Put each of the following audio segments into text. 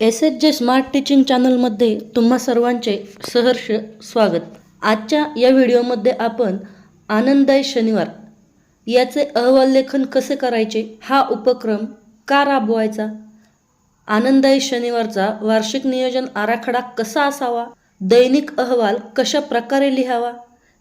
S H J smart teaching चॅनलमध्ये तुम्हा सर्वांचे सहर्ष स्वागत. आजच्या या व्हिडिओमध्ये आपण आनंददायी शनिवार याचे अहवाल लेखन कसे करायचे हा उपक्रम का राबवायचा आनंददायी शनिवारचा वार्षिक नियोजन आराखडा कसा असावा दैनिक अहवाल कशा प्रकारे लिहावा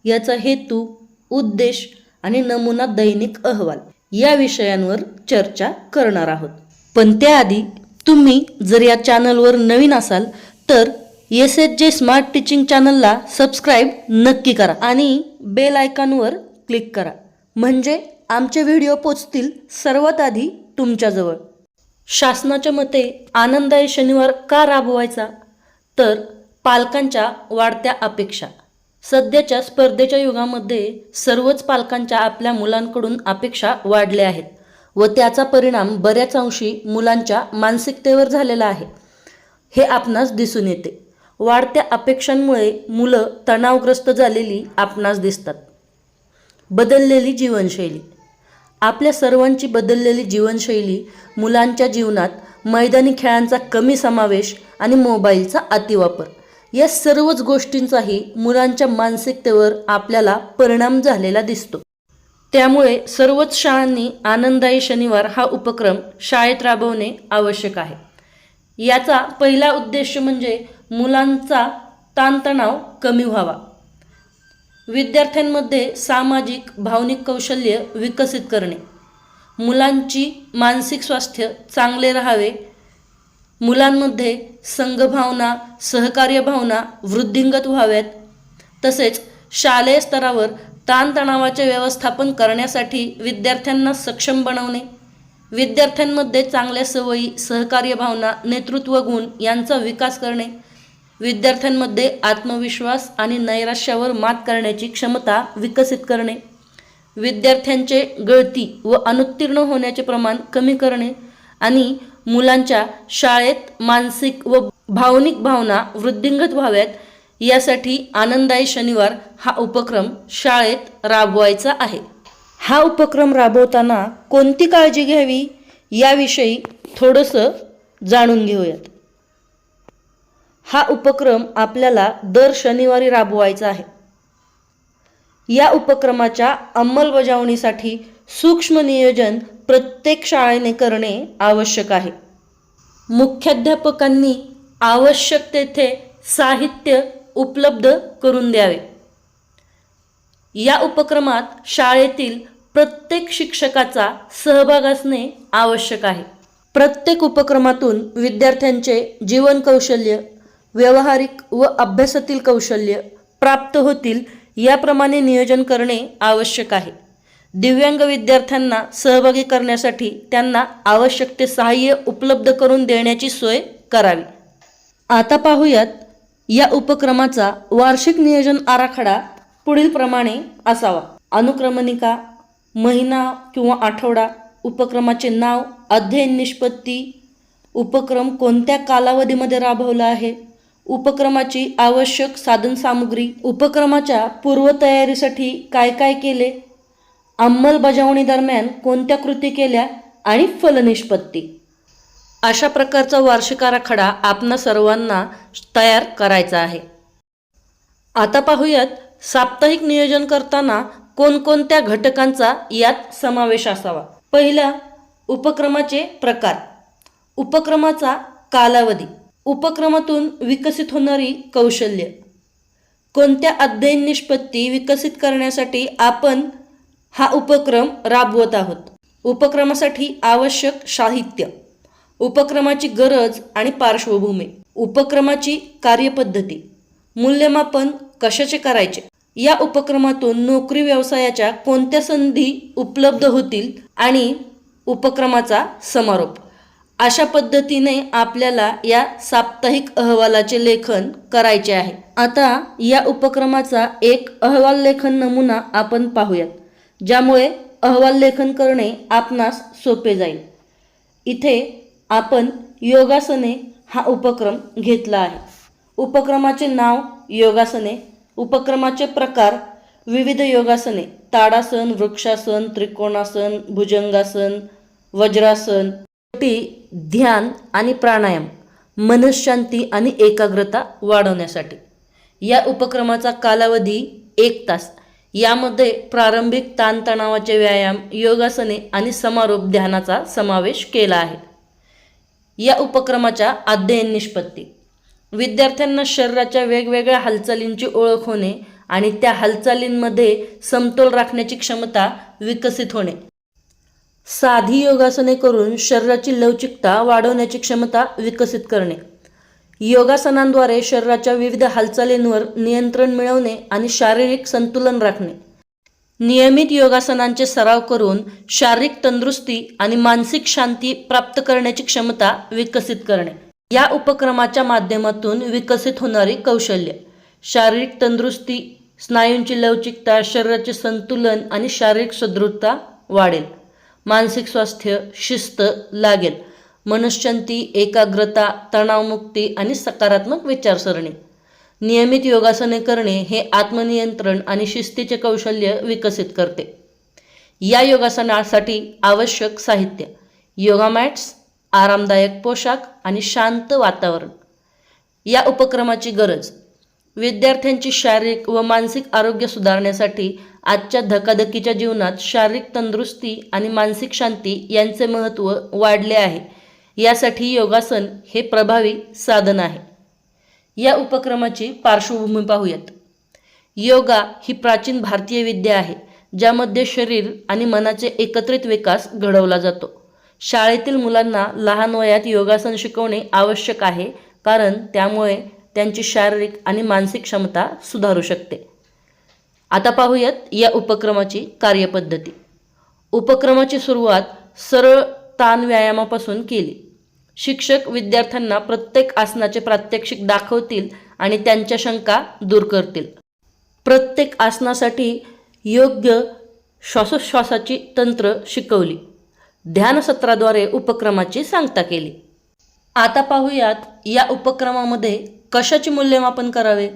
याचा हेतू उद्देश आणि नमुना दैनिक अहवाल या विषयांवर चर्चा करणार आहोत. पण त्याआधी तुम्ही जर या चॅनलवर नवीन असाल तर S H J smart teaching चॅनलला सबस्क्राईब नक्की करा आणि बेल आयकॉनवर क्लिक करा. म्हणजे आमचे व्हिडिओ पोचतील सर्वात आधी तुमच्याजवळ. शासनाच्या मते आनंददायी शनिवार का राबवायचा? तर पालकांच्या वाढत्या अपेक्षा. सध्याच्या स्पर्धेच्या युगामध्ये सर्वच पालकांच्या आपल्या मुलांकडून अपेक्षा वाढल्या आहेत. व त्याचा परिणाम बऱ्याच अंशी मुलांच्या मानसिकतेवर झालेला आहे. हे आपणास दिसून येते. वाढत्या अपेक्षांमुळे मुलं तणावग्रस्त झालेली आपणास दिसतात. बदललेली जीवनशैली. आपल्या सर्वांची बदललेली जीवनशैली मुलांच्या जीवनात मैदानी खेळांचा कमी समावेश आणि मोबाईलचा अतिवापर. या सर्वच गोष्टींचाही मुलांच्या मानसिकतेवर आपल्याला परिणाम झालेला दिसतो. त्यामुळे सर्वच शाळांनी आनंददायी शनिवार हा उपक्रम शाळेत राबवणे आवश्यक आहे. याचा पहिला उद्देश म्हणजे मुलांचा ताणतणाव कमी व्हावा. विद्यार्थ्यांमध्ये सामाजिक भावनिक कौशल्य विकसित करणे. मुलांची मानसिक स्वास्थ्य चांगले राहावे. मुलांमध्ये संघभावना सहकार्य भावना वृद्धिंगत व्हाव्यात. तसेच शालेय स्तरावर ताणतणावाचे व्यवस्थापन करण्यासाठी विद्यार्थ्यांना सक्षम बनवणे विद्यार्थ्यांमध्ये चांगल्या सवयी सहकार्य भावना नेतृत्व गुण यांचा विकास करणे विद्यार्थ्यांमध्ये आत्मविश्वास आणि नैराश्यावर मात करण्याची क्षमता विकसित करणे विद्यार्थ्यांचे गळती व अनुत्तीर्ण होण्याचे प्रमाण कमी करणे आणि मुलांच्या शाळेत मानसिक व भावनिक भावना वृद्धिंगत व्हाव्यात यासाठी आनंददायी शनिवार हा उपक्रम शाळेत राबवायचा आहे. हा उपक्रम राबवताना कोणती काळजी घ्यावी याविषयी थोडंसं जाणून घेऊयात. हा उपक्रम आपल्याला दर शनिवारी राबवायचा आहे. या उपक्रमाच्या अंमलबजावणीसाठी सूक्ष्म नियोजन प्रत्येक शाळेने करणे आवश्यक आहे. मुख्याध्यापकांनी आवश्यक तेथे साहित्य उपलब्ध करून द्यावे. या उपक्रमात शाळेतील प्रत्येक शिक्षकाचा सहभाग असणे आवश्यक आहे. प्रत्येक उपक्रमातून विद्यार्थ्यांचे जीवन कौशल्य व्यावहारिक व अभ्यासातील कौशल्य प्राप्त होतील याप्रमाणे नियोजन करणे आवश्यक आहे. दिव्यांग विद्यार्थ्यांना सहभागी करण्यासाठी त्यांना आवश्यक ते सहाय्य उपलब्ध करून देण्याची सोय करावी. आता पाहूयात या उपक्रमाचा वार्षिक नियोजन आराखडा पुढीलप्रमाणे असावा. अनुक्रमणिका महिना किंवा आठवडा उपक्रमाचे नाव अध्ययन निष्पत्ती उपक्रम कोणत्या कालावधीमध्ये राबवला आहे उपक्रमाची आवश्यक साधनसामुग्री उपक्रमाच्या पूर्वतयारीसाठी काय काय केले अंमलबजावणी दरम्यान कोणत्या कृती केल्या आणि फलनिष्पत्ती. अशा प्रकारचा वार्षिक आराखडा आपणा सर्वांना तयार करायचा आहे. आता पाहूयात साप्ताहिक नियोजन करताना कोणकोणत्या घटकांचा यात समावेश असावा? पहिला उपक्रमाचे प्रकार. उपक्रमाचा कालावधी. उपक्रमातून विकसित होणारी कौशल्य. कोणत्या अध्ययन निष्पत्ती विकसित करण्यासाठी आपण हा उपक्रम राबवत आहोत? उपक्रमासाठी आवश्यक साहित्य. उपक्रमाची गरज आणि पार्श्वभूमी उपक्रमाची कार्यपद्धती मूल्यमापन कशाचे करायचे? या उपक्रमातून नोकरी व्यवसायाच्या कोणत्या संधी उपलब्ध होतील आणि उपक्रमाचा समारोप? अशा पद्धतीने आपल्याला या साप्ताहिक अहवालाचे लेखन करायचे आहे. आता या उपक्रमाचा एक अहवाल लेखन नमुना आपण पाहूयात ज्यामुळे अहवाल लेखन करणे आपणास सोपे जाईल. इथे आपण योगासने हा उपक्रम घेतला आहे. उपक्रमाचे नाव योगासने उपक्रमाचे प्रकार विविध योगासने ताडासन वृक्षासन त्रिकोणासन भुजंगासन वज्रासन टी ध्यान आणि प्राणायाम मनशांती आणि एकाग्रता वाढवण्यासाठी. या उपक्रमाचा कालावधी एक तास. यामध्ये प्रारंभिक ताणतणावाचे व्यायाम योगासने आणि समारोप ध्यानाचा समावेश केला आहे. या उपक्रमाच्या अध्ययन निष्पत्ती. विद्यार्थ्यांना शरीराच्या वेगवेगळ्या हालचालींची ओळख होणे आणि त्या हालचालींमध्ये समतोल राखण्याची क्षमता विकसित होणे. साधी योगासने करून शरीराची लवचिकता वाढवण्याची क्षमता विकसित करणे. योगासनांद्वारे शरीराच्या विविध हालचालींवर नियंत्रण मिळवणे आणि शारीरिक संतुलन राखणे. नियमित योगासनांचे सराव करून शारीरिक तंदुरुस्ती आणि मानसिक शांती प्राप्त करण्याची क्षमता विकसित करणे. या उपक्रमाच्या माध्यमातून विकसित होणारी कौशल्य. शारीरिक तंदुरुस्ती स्नायूंची लवचिकता शरीराचे संतुलन आणि शारीरिक सुदृढता वाढेल. मानसिक स्वास्थ्य शिस्त लागेल. मनशांती एकाग्रता तणावमुक्ती आणि सकारात्मक विचारसरणी. नियमित योगासने करणे हे आत्मनियंत्रण आणि शिस्तीचे कौशल्य विकसित करते. या योगासनासाठी आवश्यक साहित्य योगा मॅट्स आरामदायक पोशाख आणि शांत वातावरण. या उपक्रमाची गरज विद्यार्थ्यांची शारीरिक व मानसिक आरोग्य सुधारण्यासाठी आजच्या धकाधकीच्या जीवनात शारीरिक तंदुरुस्ती आणि मानसिक शांती यांचे महत्त्व वाढले आहे. यासाठी योगासन हे प्रभावी साधन आहे. या उपक्रमाची पार्श्वभूमी पाहूयात. योगा ही प्राचीन भारतीय विद्या आहे ज्यामध्ये शरीर आणि मनाचे एकत्रित विकास घडवला जातो. शाळेतील मुलांना लहान वयात योगासन शिकवणे आवश्यक आहे कारण त्यामुळे त्यांची शारीरिक आणि मानसिक क्षमता सुधारू शकते. आता पाहूयात या उपक्रमाची कार्यपद्धती. उपक्रमाची सुरुवात सरळ ताण व्यायामापासून केली. शिक्षक विद्यार्थ्यांना प्रत्येक आसनाचे प्रात्यक्षिक दाखवतील आणि त्यांच्या शंका दूर करतील. प्रत्येक आसनासाठी योग्य श्वासोच्छ्वासाची तंत्र शिकवली. ध्यानसत्राद्वारे उपक्रमाची सांगता केली. आता पाहूयात या उपक्रमामध्ये कशाचे मूल्यमापन करावे?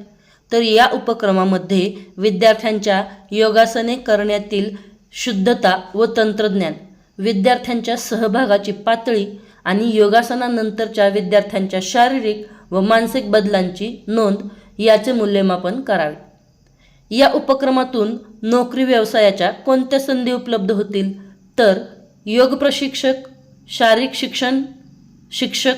तर या उपक्रमामध्ये विद्यार्थ्यांच्या योगासने करण्यातील शुद्धता व तंत्रज्ञान विद्यार्थ्यांच्या सहभागाची पातळी आणि योगासनानंतरच्या विद्यार्थ्यांच्या शारीरिक व मानसिक बदलांची नोंद याचे मूल्यमापन करावे. या उपक्रमातून नोकरी व्यवसायाच्या कोणत्या संधी उपलब्ध होतील? तर योग प्रशिक्षक शारीरिक शिक्षण शिक्षक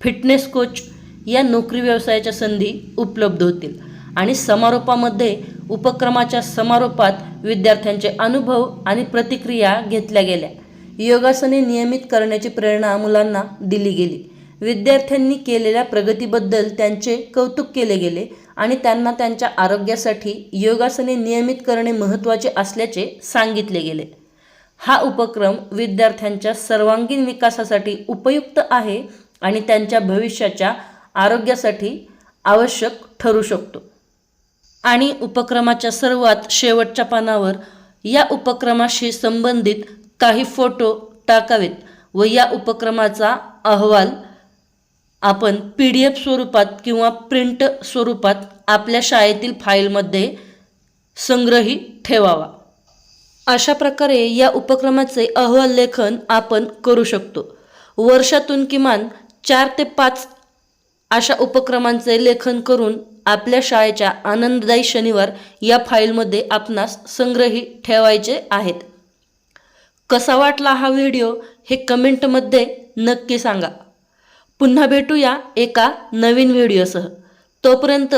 फिटनेस कोच या नोकरी व्यवसायाच्या संधी उपलब्ध होतील. आणि समारोपामध्ये उपक्रमाच्या समारोपात विद्यार्थ्यांचे अनुभव आणि प्रतिक्रिया घेतल्या गेल्या. योगासने नियमित करण्याची प्रेरणा मुलांना दिली गेली. विद्यार्थ्यांनी केलेल्या प्रगतीबद्दल त्यांचे कौतुक केले गेले आणि त्यांना त्यांच्या आरोग्यासाठी योगासने नियमित करणे महत्त्वाचे असल्याचे सांगितले गेले. हा उपक्रम विद्यार्थ्यांच्या सर्वांगीण विकासासाठी उपयुक्त आहे आणि त्यांच्या भविष्याच्या आरोग्यासाठी आवश्यक ठरू शकतो. आणि उपक्रमाच्या सर्वात शेवटच्या पानावर या उपक्रमाशी संबंधित काही फोटो टाकावेत व या उपक्रमाचा अहवाल आपण पी डी एफ स्वरूपात किंवा प्रिंट स्वरूपात आपल्या शाळेतील फाईलमध्ये संग्रही ठेवावा. अशा प्रकारे या उपक्रमाचे अहवाल लेखन आपण करू शकतो. वर्षातून किमान चार ते पाच अशा उपक्रमांचे लेखन करून आपल्या शाळेच्या आनंददायी शनिवार या फाईलमध्ये आपणास संग्रही ठेवायचे आहेत. कसा वाटला हा व्हिडिओ हे कमेंटमध्ये नक्की सांगा. पुन्हा भेटूया एका नवीन व्हिडिओसह. तोपर्यंत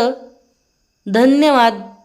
धन्यवाद.